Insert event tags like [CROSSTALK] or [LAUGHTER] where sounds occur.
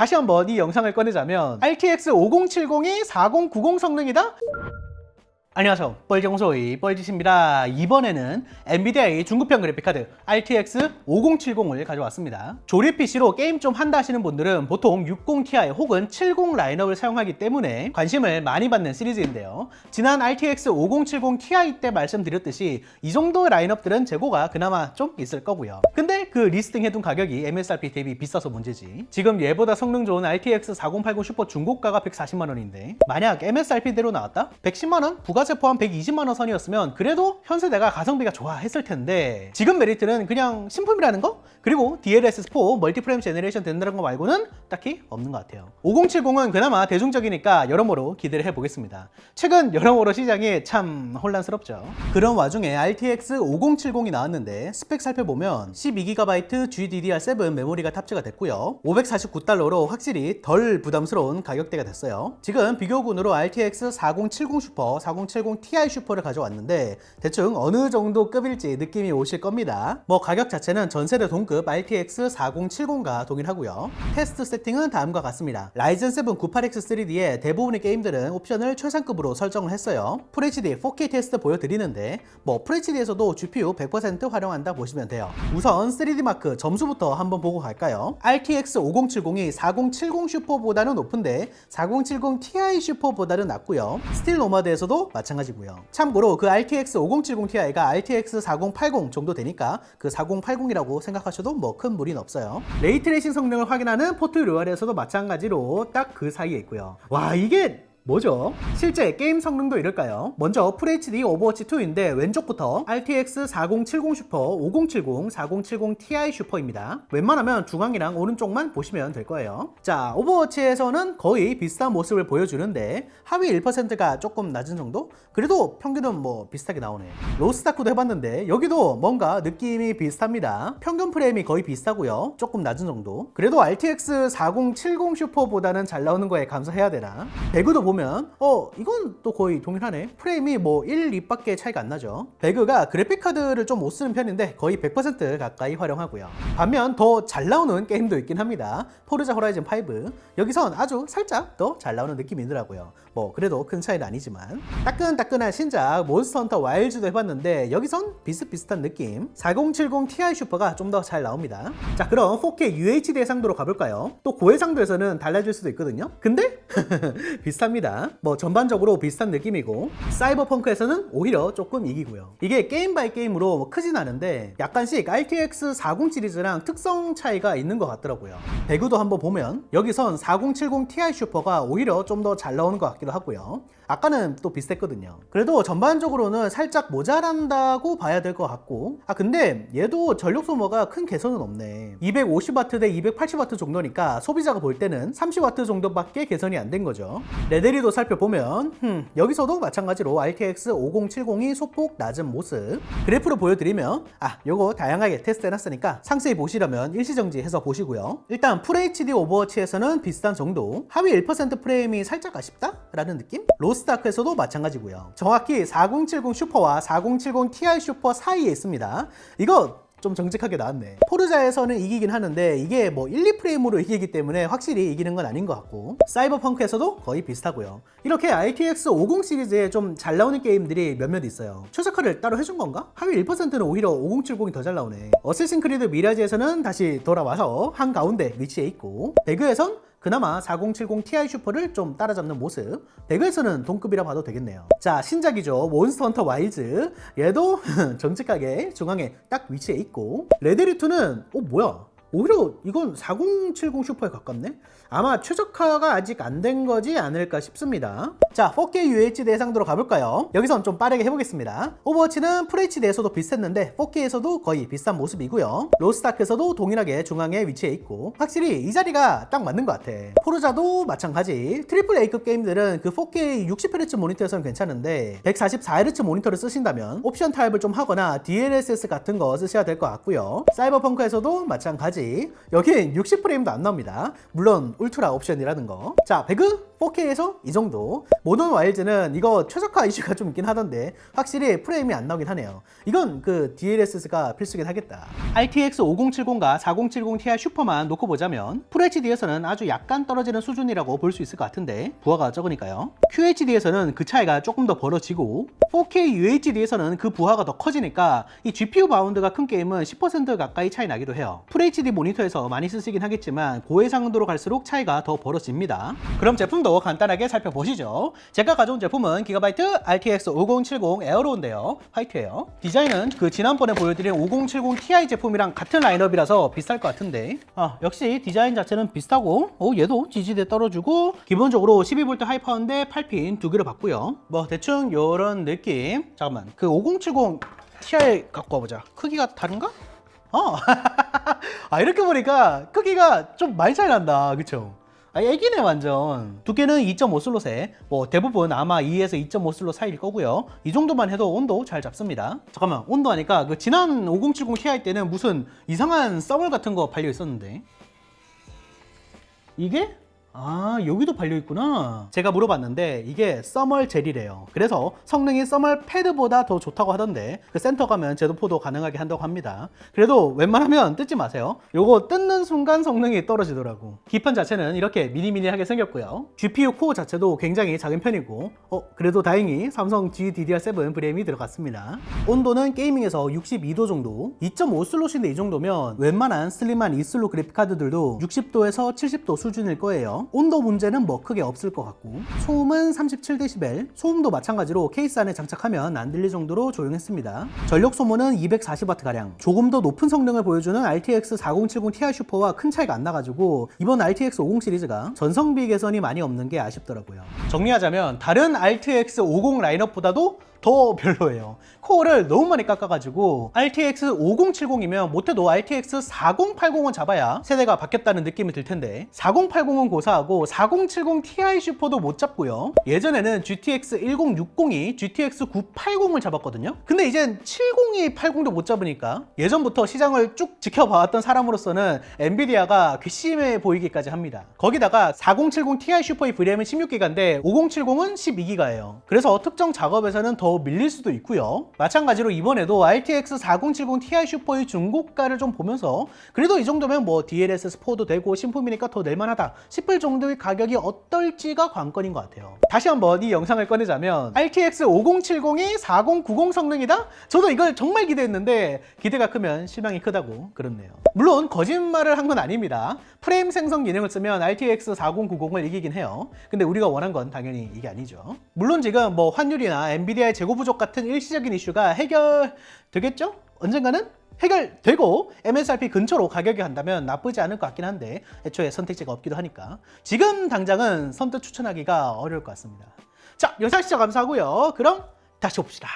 다시 한번 이 영상을 꺼내자면 RTX 5070이 4090 성능이다? 안녕하세요. 뻘정소의 뻘짓입니다. 이번에는 엔비디아의 중급형 그래픽카드 RTX 5070을 가져왔습니다. 조립 PC로 게임 좀 한다 하시는 분들은 보통 60ti 혹은 70 라인업을 사용하기 때문에 관심을 많이 받는 시리즈인데요. 지난 RTX 5070 Ti 때 말씀드렸듯이 이 정도 라인업들은 재고가 그나마 좀 있을 거고요. 근데 그 리스팅 해둔 가격이 MSRP 대비 비싸서 문제지. 지금 얘보다 성능 좋은 RTX 4080 슈퍼 중고가가 140만 원인데 만약 MSRP대로 나왔다? 110만 원? 부가 세 포함 120만 원 선이었으면 그래도 현 세대가 가성비가 좋아했을 텐데 지금 메리트는 그냥 신품이라는 거? 그리고 DLSS4 멀티프레임 제너레이션 된다는 거 말고는 딱히 없는 것 같아요. 5070은 그나마 대중적이니까 여러모로 기대를 해보겠습니다. 최근 여러모로 시장이 참 혼란스럽죠. 그런 와중에 RTX 5070이 나왔는데 스펙 살펴보면 12GB GDDR7 메모리가 탑재가 됐고요. 549달러로 확실히 덜 부담스러운 가격대가 됐어요. 지금 비교군으로 RTX 4070 슈퍼, 4070 Ti 슈퍼를 가져왔는데 대충 어느 정도 급일지 느낌이 오실 겁니다. 뭐 가격 자체는 전세대 동급 RTX 4070과 동일하고요. 테스트 세팅은 다음과 같습니다. 라이젠 7 98X3D의 대부분의 게임들은 옵션을 최상급으로 설정을 했어요. FHD 4K 테스트 보여드리는데 뭐 FHD에서도 GPU 100% 활용한다 보시면 돼요. 우선 3D 마크 점수부터 한번 보고 갈까요? RTX 5070이 4070 슈퍼보다는 높은데 4070 Ti 슈퍼보다는 낮고요. 스틸 노마드에서도 마찬가지고요. 참고로 그 RTX 5070 Ti가 RTX 4080 정도 되니까 그 4080이라고 생각하셔도 뭐 큰 무리는 없어요. 레이트레이싱 성능을 확인하는 포트 류알에서도 마찬가지로 딱 그 사이에 있고요. 와 이게 뭐죠? 실제 게임 성능도 이럴까요? 먼저 FHD 오버워치 2인데 왼쪽부터 RTX 4070 슈퍼, 5070, 4070 Ti 슈퍼입니다. 웬만하면 중앙이랑 오른쪽만 보시면 될 거예요. 자, 오버워치에서는 거의 비슷한 모습을 보여주는데 하위 1%가 조금 낮은 정도? 그래도 평균은 뭐 비슷하게 나오네. 로스타크도 해봤는데 여기도 뭔가 느낌이 비슷합니다. 평균 프레임이 거의 비슷하고요. 조금 낮은 정도. 그래도 RTX 4070 슈퍼보다는 잘 나오는 거에 감사해야 되나? 배그도 보면 어 이건 또 거의 동일하네. 프레임이 뭐 1, 2밖에 차이가 안 나죠. 배그가 그래픽 카드를 좀 못 쓰는 편인데 거의 100% 가까이 활용하고요. 반면 더 잘 나오는 게임도 있긴 합니다. 포르자 호라이즌 5 여기선 아주 살짝 더 잘 나오는 느낌이더라고요. 뭐 그래도 큰 차이는 아니지만 따끈따끈한 신작 몬스터 헌터 와일즈도 해봤는데 여기선 비슷비슷한 느낌 4070 Ti 슈퍼가 좀 더 잘 나옵니다 자 그럼 4K UHD 해상도로 가볼까요? 또 고해상도에서는 달라질 수도 있거든요 근데 [LAUGHS] 비슷합니다 뭐 전반적으로 비슷한 느낌이고 사이버펑크에서는 오히려 조금 이기고요 이게 게임 바이 게임으로 뭐 크진 않은데 약간씩 RTX 40 시리즈랑 특성 차이가 있는 것 같더라고요 배그도 한번 보면 여기선 4070 Ti 슈퍼가 오히려 좀 더 잘 나오는 것 같기도 하고요 아까는 또 비슷했거든요. 그래도 전반적으로는 살짝 모자란다고 봐야 될 것 같고 아 근데 얘도 전력 소모가 큰 개선은 없네. 250W 대 280W 정도니까 소비자가 볼 때는 30W 정도밖에 개선이 안 된 거죠. 레 데리도 살펴보면 흠, 여기서도 마찬가지로 RTX 5070이 소폭 낮은 모습 그래프로 보여드리면 아 요거 다양하게 테스트 해놨으니까 상세히 보시려면 일시정지 해서 보시고요. 일단 FHD 오버워치에서는 비슷한 정도 하위 1% 프레임이 살짝 아쉽다? 라는 느낌? 로스트아크에서도 마찬가지고요. 정확히 4070 슈퍼와 4070 Ti 슈퍼 사이에 있습니다. 이거 좀 정직하게 나왔네. 포르자에서는 이기긴 하는데 이게 뭐 1, 2프레임으로 이기기 때문에 확실히 이기는 건 아닌 것 같고 사이버펑크에서도 거의 비슷하고요. 이렇게 RTX 50 시리즈에 좀 잘 나오는 게임들이 몇몇 있어요. 최적화를 따로 해준 건가? 하위 1%는 오히려 5070이 더 잘 나오네. 어쌔신 크리드 미라지에서는 다시 돌아와서 한가운데 위치해 있고 배그에선 그나마 4070 Ti 슈퍼를 좀 따라잡는 모습. 배그에서는 동급이라 봐도 되겠네요. 자 신작이죠. 몬스터 헌터 와일즈. 얘도 [LAUGHS] 정직하게 중앙에 딱 위치해 있고. 레데리2는 어 뭐야 오히려 이건 4070 슈퍼에 가깝네? 아마 최적화가 아직 안 된 거지 않을까 싶습니다. 자, 4K UHD 해상도로 가볼까요? 여기선 좀 빠르게 해보겠습니다. 오버워치는 FHD에서도 비슷했는데 4K에서도 거의 비슷한 모습이고요. 로스타크에서도 동일하게 중앙에 위치해 있고 확실히 이 자리가 딱 맞는 것 같아. 포르자도 마찬가지. 트리플 A급 게임들은 그 4K 60Hz 모니터에서는 괜찮은데 144Hz 모니터를 쓰신다면 옵션 타입을 좀 하거나 DLSS 같은 거 쓰셔야 될 것 같고요. 사이버펑크에서도 마찬가지. 여긴 60프레임도 안 나옵니다. 물론 울트라 옵션이라는 거. 자, 배그 4K에서 이 정도. 모던 와일즈는 이거 최적화 이슈가 좀 있긴 하던데 확실히 프레임이 안 나오긴 하네요. 이건 그 DLSS가 필수긴 하겠다. RTX 5070과 4070 Ti 슈퍼만 놓고 보자면 FHD에서는 아주 약간 떨어지는 수준이라고 볼 수 있을 것 같은데 부하가 적으니까요. QHD에서는 그 차이가 조금 더 벌어지고 4K UHD에서는 그 부하가 더 커지니까 이 GPU 바운드가 큰 게임은 10% 가까이 차이 나기도 해요. FHD 모니터에서 많이 쓰시긴 하겠지만 고해상도로 갈수록 차이가 더 벌어집니다. 그럼 제품도 간단하게 살펴보시죠. 제가 가져온 제품은 기가바이트 RTX 5070 에어로인데요. 화이트예요. 디자인은 그 지난번에 보여드린 5070 Ti 제품이랑 같은 라인업이라서 비쌀 것 같은데 아, 역시 디자인 자체는 비슷하고 어, 얘도 지지대 떨어지고 기본적으로 12V 하이파인데 8핀 두 개를 봤고요. 뭐 대충 요런 느낌. 잠깐만 그 5070 Ti 갖고 와보자. 크기가 다른가? 어. [LAUGHS] 아 이렇게 보니까 크기가 좀 많이 차이 난다. 그쵸? 아, 애기네 완전. 두께는 2.5 슬롯에 뭐 대부분 아마 2에서 2.5 슬롯 사이일 거고요. 이 정도만 해도 온도 잘 잡습니다. 잠깐만 온도 하니까 그 지난 5070 Ti 때는 무슨 이상한 썸을 같은 거 발려 있었는데 이게 아 여기도 발려 있구나. 제가 물어봤는데 이게 써멀 젤이래요. 그래서 성능이 써멀 패드보다 더 좋다고 하던데 그 센터 가면 제도포도 가능하게 한다고 합니다. 그래도 웬만하면 뜯지 마세요. 요거 뜯는 순간 성능이 떨어지더라고. 기판 자체는 이렇게 미니미니하게 생겼고요. GPU 코어 자체도 굉장히 작은 편이고 어 그래도 다행히 삼성 GDDR7 브레임이 들어갔습니다. 온도는 게이밍에서 62도 정도 2.5 슬롯인데 이 정도면 웬만한 슬림한 2슬롯 그래픽 카드들도 60도에서 70도 수준일 거예요 온도 문제는 뭐 크게 없을 것 같고. 소음은 37dB 소음도 마찬가지로 케이스 안에 장착하면 안 들릴 정도로 조용했습니다. 전력 소모는 240W가량. 조금 더 높은 성능을 보여주는 RTX 4070 Ti 슈퍼와 큰 차이가 안 나가지고 이번 RTX 50 시리즈가 전성비 개선이 많이 없는 게 아쉽더라고요. 정리하자면 다른 RTX 50 라인업보다도 더 별로예요. 코어를 너무 많이 깎아가지고 RTX 5070이면 못해도 RTX 4080은 잡아야 세대가 바뀌었다는 느낌이 들 텐데 4080은 고사하고 4070 Ti 슈퍼도 못 잡고요. 예전에는 GTX 1060이 GTX 980을 잡았거든요. 근데 이젠 70이 80도 못 잡으니까 예전부터 시장을 쭉 지켜봐왔던 사람으로서는 엔비디아가 괘씸해 보이기까지 합니다. 거기다가 4070 Ti 슈퍼의 VRAM은 16기가인데 5070은 12기가예요. 그래서 특정 작업에서는 더 밀릴 수도 있고요. 마찬가지로 이번에도 RTX 4070 Ti 슈퍼의 중고가를 좀 보면서 그래도 이 정도면 뭐 DLSS 4도 되고 신품이니까 더 낼만하다 싶을 정도의 가격이 어떨지가 관건인 것 같아요. 다시 한번 이 영상을 꺼내자면 RTX 5070이 4090 성능이다? 저도 이걸 정말 기대했는데 기대가 크면 실망이 크다고 그렇네요. 물론 거짓말을 한 건 아닙니다. 프레임 생성 기능을 쓰면 RTX 4090을 이기긴 해요. 근데 우리가 원한 건 당연히 이게 아니죠. 물론 지금 뭐 환율이나 엔비디아의 재고 부족 같은 일시적인 이슈가 해결되겠죠? 언젠가는 해결되고 MSRP 근처로 가격이 간다면 나쁘지 않을 것 같긴 한데 애초에 선택지가 없기도 하니까 지금 당장은 선뜻 추천하기가 어려울 것 같습니다. 자 영상 시청 감사하고요. 그럼 다시 봅시다.